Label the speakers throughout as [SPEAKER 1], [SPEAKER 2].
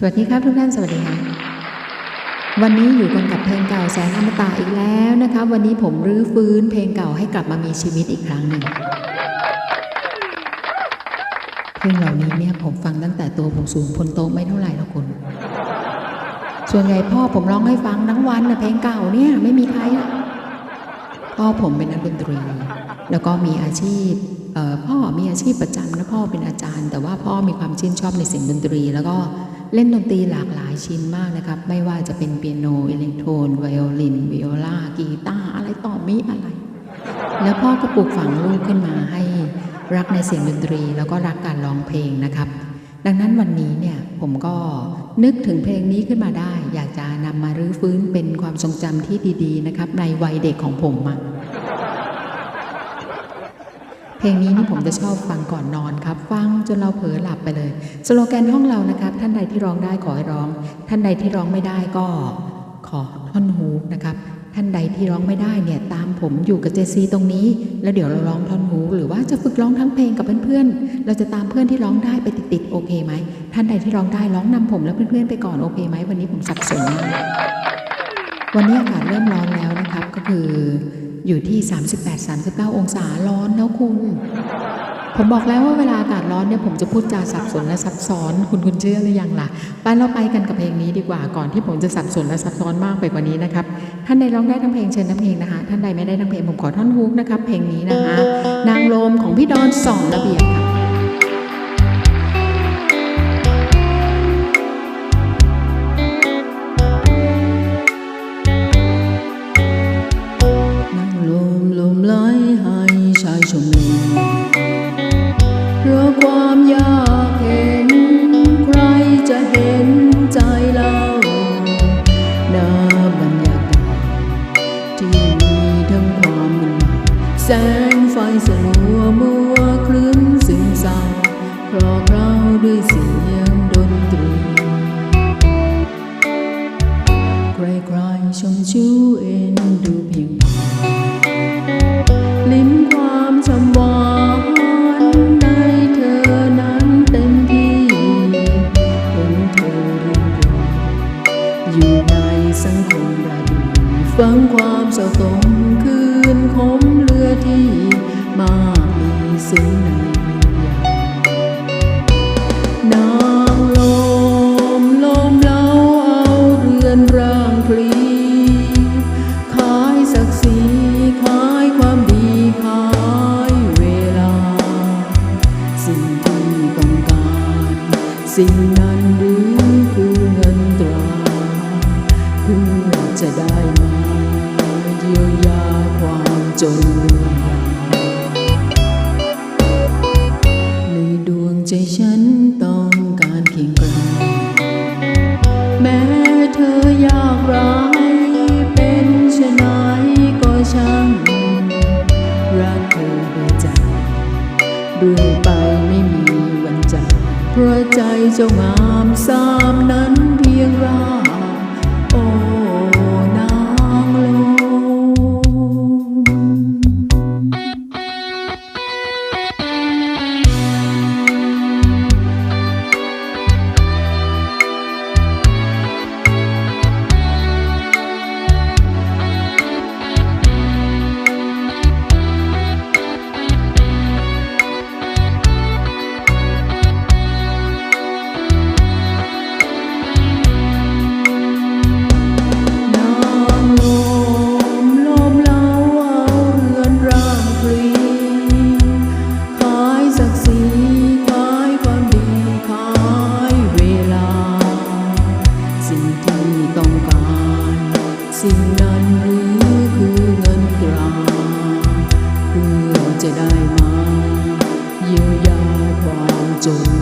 [SPEAKER 1] สวัสดีครับทุกท่านสวัสดีครับวันนี้อยู่กันกับเพลงเก่าแสนอมตะอีกแล้วนะคะ วันนี้ผมรื้อฟื้นเพลงเก่าให้กลับมามีชีวิตอีกครั้งหนึ่งเพลงเหล่านี้เนี่ยผมฟังตั้งแต่ตัวผมสูงพ้นโต๊ะไม่เท่าไหร่หรอกคุณ ส่วนใหญ่พ่อผมร้องให้ฟังทั้งวันนะเพลงเก่าเนี่ยไม่มีใครอะพ่อผมเป็นนักดนตรี แล้วก็มีอาชีพพ่อมีอาชีพประจำนะพ่อเป็นอาจารย์ แต่ว่าพ่อมีความชื่นชอบในเสียงดนตรี แล้วก็ เล่นดนตรีหลากหลายชิ้นมากนะครับ ไม่ว่าจะเป็นเปียโนอิเล็กโทรนไวโอลินวิโอลากีตาร์อะไรต่อมีอะไร แล้วพ่อก็ปลูกฝังลูกขึ้นมาให้รักในเสียงดนตรี แล้วก็รักการร้องเพลงนะครับ ดังนั้นวันนี้เนี่ยผมก็นึกถึงเพลงนี้ขึ้นมาได้ อยากจะนำมารื้อฟื้นเป็นความทรงจำที่ดี ๆ นะครับ ในวัยเด็กของผมอะ เพลงนี้นี่ผมจะชอบฟังก่อนนอนครับ ฟังจนเราเผลอหลับไปเลย สโลแกนห้องเรานะครับ ท่านใดที่ร้องได้ขอให้ร้อง ท่านใดที่ร้องไม่ได้ก็ขอท่อนฮุกนะครับ ท่านใดที่ร้องไม่ได้เนี่ยตามผมอยู่กับเจซีตรงนี้ แล้วเดี๋ยวเราร้องท่อนฮุกหรือว่าจะฝึกร้องทั้งเพลงกับเพื่อนๆ เราจะตามเพื่อนที่ร้องได้ไปติดๆโอเคไหม ท่านใดที่ร้องได้ร้องนำผมและเพื่อนๆไปก่อนโอเคไหมวันนี้ผมสับสนมากวันนี้อากาศเริ่มร้อนแล้วนะครับก็คือ อยู่ที่ 38-39 องศาร้อนนะคุณ ผมบอกแล้วว่าเวลาอากาศร้อนเนี่ยผมจะพูดจาสับสนและซับซ้อน คุณคุณเชื่อหรือยังล่ะไปเราไปกันกับเพลงนี้ดีกว่าก่อนที่ผมจะสับสนและซับซ้อนมากไปกว่านี้นะครับ ท่านใดร้องได้ทั้งเพลงเชิญทั้งเพลงนะคะท่านใดไม่ได้ทั้งเพลงผมขอท่อนฮุกนะครับเพลงนี้นะคะ นางลมของพี่ดอนสองระเบียบค่ะ
[SPEAKER 2] งไฟสลัวมัวคลึ้มซึมเศร้าเพราะเราด้วยเสียงดนตรีใครๆชมชูเอ็นดูเพียงพอลิ้นความชำหวานในเธอนั้นเต็มที่เห็นเธอเรียนรออยู่ในสังคมราดีฟังความเศร้าตมคืนคมล ที่มากมีซึ้งในวิ ฉันต้องการเคียงไกลแม้เธอยากร้ายเป็นชะไหนก็ช่างรักเธอด้วยใจเรื่อยไปไม่มีวันจากเพราะใจเจ้างามสามนั้น สิ่งนั้นหรือคือเงินตราเพื่อจะได้มา เยียวยาความจน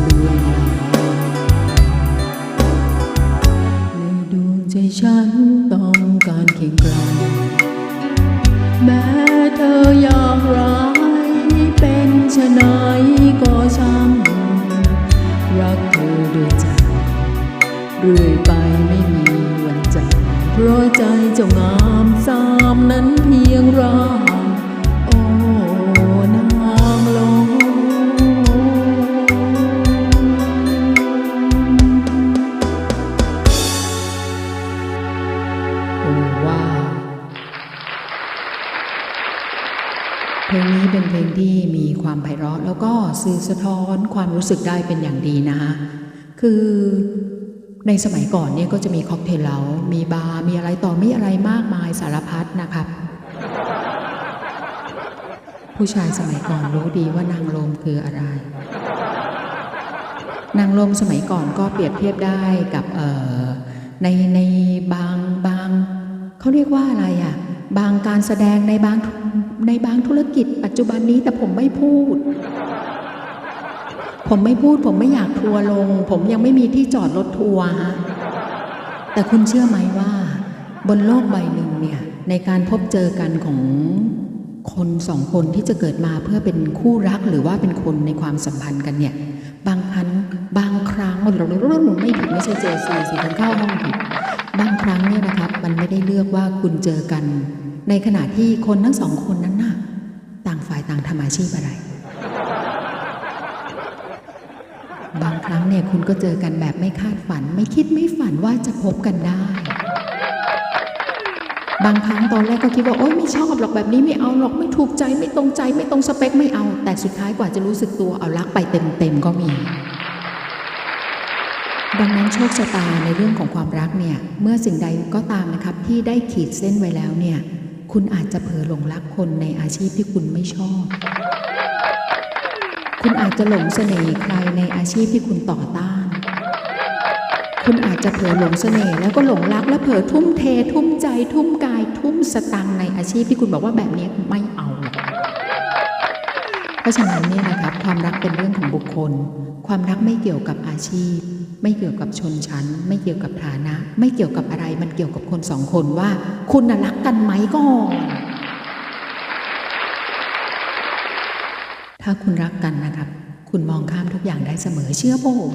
[SPEAKER 2] ความ
[SPEAKER 1] ไพเราะ แล้วก็สื่อสะท้อนความรู้สึกได้เป็นอย่างดีนะคะคือในสมัยก่อนเนี่ยก็จะมีค็อกเทลเล้ามีบาร์ มีอะไรต่อมีอะไรมากมายสารพัดนะครับ ผู้ชายสมัยก่อนรู้ดีว่านางลมคืออะไร นางลมสมัยก่อนก็เปรียบเทียบได้กับในในบางบางเขาเรียกว่าอะไรอะ่ะ บางการแสดงในบาง ในบางธุรกิจปัจจุบันนี้แต่ผมไม่พูด ผมไม่พูด ผมไม่อยากทัวร์ลง ผมยังไม่มีที่จอดรถทัวร์ฮะแต่คุณเชื่อไหมว่า บนโลกใบหนึ่งเนี่ยในการพบเจอกันของคนสองคนที่จะเกิดมาเพื่อเป็นคู่รักหรือว่าเป็นคนในความสัมพันธ์กันเนี่ย บางครั้งบางครั้งเราเราหนูไม่ผิดไม่ใช่เจซีสิผมเข้าห้องผิดบางครั้งเนี่ยนะครับมันไม่ได้เลือกว่าคุณเจอกัน ในขณะที่คนทั้งสองคนนั้นน่ะ ต่างฝ่ายต่างทำอาชีพอะไร บางครั้งเนี่ยคุณก็เจอกันแบบไม่คาดฝัน ไม่คิดไม่ฝันว่าจะพบกันได้ บางครั้งตอนแรกก็คิดว่าโอ๊ยไม่ชอบหรอกแบบนี้ไม่เอาหรอกไม่ถูกใจไม่ตรงใจไม่ตรงสเปคไม่เอา แต่สุดท้ายกว่าจะรู้สึกตัวเอารักไปเต็มๆก็มีดังนั้นโชคชะตาในเรื่องของความรักเนี่ย เมื่อสิ่งใดก็ตามนะครับที่ได้ขีดเส้นไว้แล้วเนี่ย คุณอาจจะเผลอหลงรักคนในอาชีพที่คุณไม่ชอบ คุณอาจจะหลงเสน่ห์ใครในอาชีพที่คุณต่อต้าน คุณอาจจะเผลอหลงเสน่ห์แล้วก็หลงรักและเผลอทุ่มเท ทุ่มใจ ทุ่มกาย ทุ่มสตังในอาชีพที่คุณบอกว่าแบบนี้ไม่เอา เพราะฉะนั้นเนี่ยนะครับความรักเป็นเรื่องของบุคคล ความรักไม่เกี่ยวกับอาชีพ ไม่เกี่ยวกับชนชั้น ไม่เกี่ยวกับฐานะ ไม่เกี่ยวกับอะไร มันเกี่ยวกับคนสองคนว่า คุณน่ะรักกันไหมก่อนถ้าคุณรักกันนะครับ คุณมองข้ามทุกอย่างได้เสมอเชื่อผม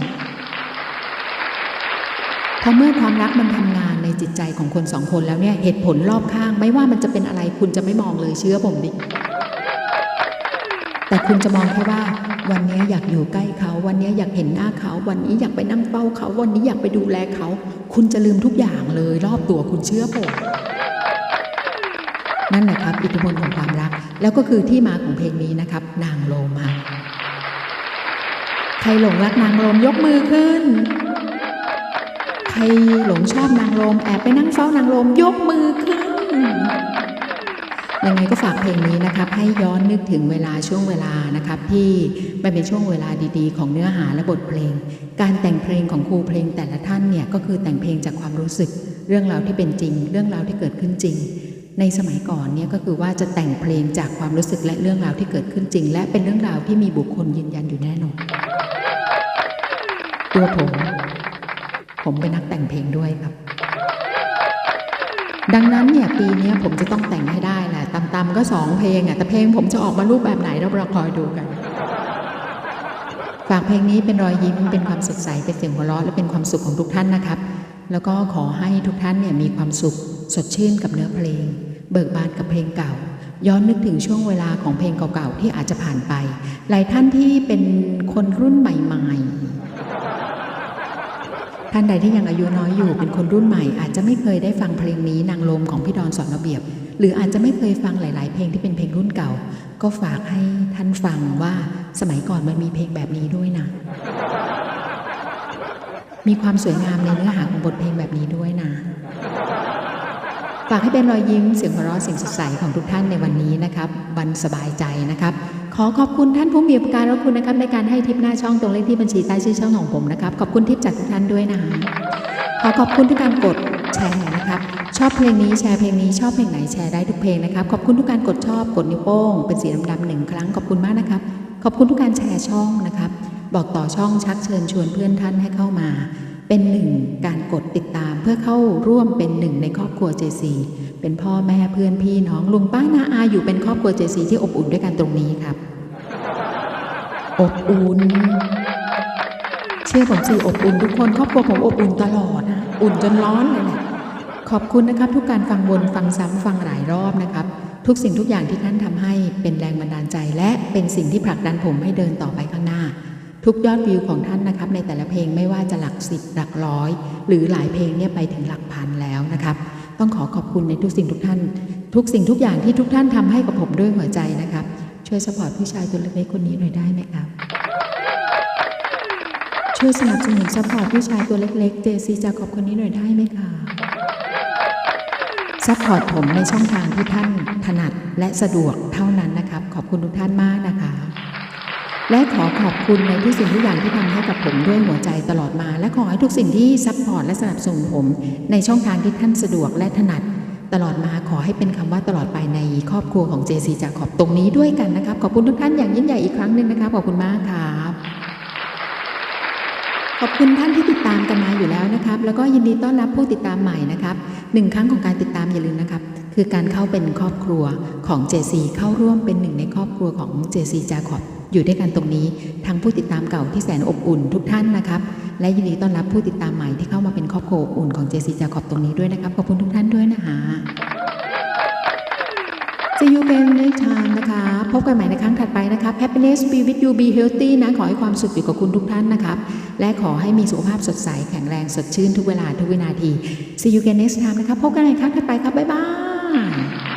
[SPEAKER 1] พอเมื่อความรักมันทำงานในจิตใจของคนสองคนแล้วเนี่ยเหตุผลรอบข้าง ไม่ว่ามันจะเป็นอะไรคุณจะไม่มองเลยเชื่อผมดิ แต่คุณจะมองแค่ว่า วันนี้อยากอยู่ใกล้เขา วันนี้อยากเห็นหน้าเขา วันนี้อยากไปนั่งเฝ้าเขา วันนี้อยากไปดูแลเขา คุณจะลืมทุกอย่างเลย รอบตัวคุณเชื่อผมนั่นแหละครับ อิทธิพลของความรัก แล้วก็คือที่มาของเพลงนี้นะครับ นางโลมาใครหลงรักนางโลมยกมือขึ้น ใครหลงชอบนางลมแอบไปนั่งเฝ้านางลมยกมือขึ้น ยังไงก็ฝากเพลงนี้นะครับให้ย้อนนึกถึงเวลาช่วงเวลานะครับที่มันเป็นช่วงเวลาดีๆ ของเนื้อหาและบทเพลง การแต่งเพลงของครูเพลงแต่ละท่านเนี่ยก็คือแต่งเพลงจากความรู้สึก เรื่องราวที่เป็นจริง เรื่องราวที่เกิดขึ้นจริง ในสมัยก่อนเนี่ยก็คือว่าจะแต่งเพลงจากความรู้สึกและเรื่องราวที่เกิดขึ้นจริง และเป็นเรื่องราวที่มีบุคคลยืนยันอยู่แน่นอนตัวผม ผมเป็นนักแต่งเพลงด้วยครับ ดังนั้นเนี่ยปีนี้ผมจะต้องแต่งให้ได้แหละตำๆก็สองเพลงอะแต่เพลงผมจะออกมารูปแบบไหนเราเราคอยดูกัน ฝากเพลงนี้เป็นรอยยิ้มเป็นความสดใสเป็นเสียงหัวเราะและเป็นความสุขของทุกท่านนะครับ แล้วก็ขอให้ทุกท่านเนี่ยมีความสุขสดชื่นกับเนื้อเพลง เบิกบานกับเพลงเก่า ย้อนนึกถึงช่วงเวลาของเพลงเก่าๆที่อาจจะผ่านไป หลายท่านที่เป็นคนรุ่นใหม่ ๆ ท่านใดที่ยังอายุน้อยอยู่เป็นคนรุ่นใหม่ อาจจะไม่เคยได้ฟังเพลงนี้นางลมของพี่ดอนสอนระเบียบ หรืออาจจะไม่เคยฟังหลาย ๆ เพลงที่เป็นเพลงรุ่นเก่า ก็ฝากให้ท่านฟังว่าสมัยก่อนมันมีเพลงแบบนี้ด้วยนะ มีความสวยงามในเนื้อหาของบทเพลงแบบนี้ด้วยนะฝากให้เป็นรอยยิ้มเสียงหัวเราะเสียงสดใสของทุกท่านในวันนี้นะครับวันสบายใจนะครับ ขอขอบคุณท่านผู้มีอุปการะคุณนะครับในการให้ทิปหน้าช่องตรงเลขที่บัญชีใต้ชื่อช่องของผมนะครับ ขอบคุณทิปจากทุกท่านด้วยนะคะขอขอบคุณทุกการกดแชร์นะครับชอบเพลงนี้แชร์เพลงนี้ชอบเพลงไหนแชร์ได้ทุกเพลงนะครับ ขอบคุณทุกการกดชอบกดนิ้วโป้งเป็นสีดำๆหนึ่งครั้งขอบคุณมากนะครับ ขอบคุณทุกการแชร์ช่องนะครับ บอกต่อช่องชักเชิญชวนเพื่อนท่านให้เข้ามา เป็นหนึ่งการกดติดตามเพื่อเข้าร่วมเป็นหนึ่งในครอบครัว JC เป็นพ่อแม่เพื่อนพี่น้องลุงป้านาอาอยู่เป็นครอบครัว JC ที่อบอุ่นด้วยกันตรงนี้ครับ อบอุ่นเชื่อผมสิอบอุ่นทุกคนครอบครัวผมอบอุ่นตลอดนะอุ่นจนร้อนเลยแหละขอบคุณนะครับ ทุกการฟังวนฟังซ้ำฟังหลายรอบนะครับ ทุกสิ่งทุกอย่างที่ท่านทำให้เป็นแรงบันดาลใจ และเป็นสิ่งที่ผลักดันผมให้เดินต่อไปข้างหน้า ทุกยอดวิวของท่านนะครับ ในแต่ละเพลงไม่ว่าจะหลักสิบหลักร้อย หรือหลายเพลงเนี่ยไปถึงหลักพันแล้วนะครับ ต้องขอขอบคุณในทุกสิ่งทุกท่าน ทุกสิ่งทุกอย่างที่ทุกท่านทำให้กับผมด้วยหัวใจนะครับ ช่วยสปอร์ตผู้ชายตัวเล็กๆคนนี้หน่อยได้ไหมครับ ช่วยสนับสนุนสปอร์ตผู้ชายตัวเล็กๆเจซีจาขอบคนนี้หน่อยได้ไหมคะซัพพอร์ตผมในช่องทางที่ท่านถนัดและสะดวกเท่านั้นนะครับ ขอบคุณทุกท่านมากนะคะ และขอขอบคุณในทุกสิ่งทุกอย่างที่ทำให้กับผมด้วยหัวใจตลอดมา และขอให้ทุกสิ่งที่ซัพพอร์ตและสนับสนุนผม ในช่องทางที่ท่านสะดวกและถนัด ตลอดมาขอให้เป็นคำว่าตลอดไปในครอบครัวของ JC จากขอบตรงนี้ด้วยกันนะครับ ขอบคุณทุกท่านอย่างยิ่งใหญ่อีกครั้งหนึ่งนะครับขอบคุณมากครับขอบคุณท่านที่ติดตามกันมาอยู่แล้วนะครับ แล้วก็ยินดีต้อนรับผู้ติดตามใหม่นะครับหนึ่งครั้งของการติดตามอย่าลืมนะครับ คือการเข้าเป็นครอบครัวของ JC เข้าร่วมเป็นหนึ่งในครอบครัวของ JC จาขอบ อยู่ด้วยกันตรงนี้ทั้งผู้ติดตามเก่าที่แสนอบอุ่นทุกท่านนะครับ และยินดีต้อนรับผู้ติดตามใหม่ที่เข้ามาเป็นครอบครัวอบอุ่นของ JC จาขอบตรงนี้ด้วยนะครับขอบคุณทุกท่านด้วยนะคะ See you again next time นะคะ พบกันใหม่ในครั้งถัดไปนะครับ Happiness be with you be healthy นะ ขอให้ความสุขอยู่กับคุณทุกท่านนะครับ และขอให้มีสุขภาพสดใสแข็งแรงสดชื่นทุกเวลาทุกวินาที See you again next time นะครับ พบกันในครั้งถัดไปครับ บ๊ายบาย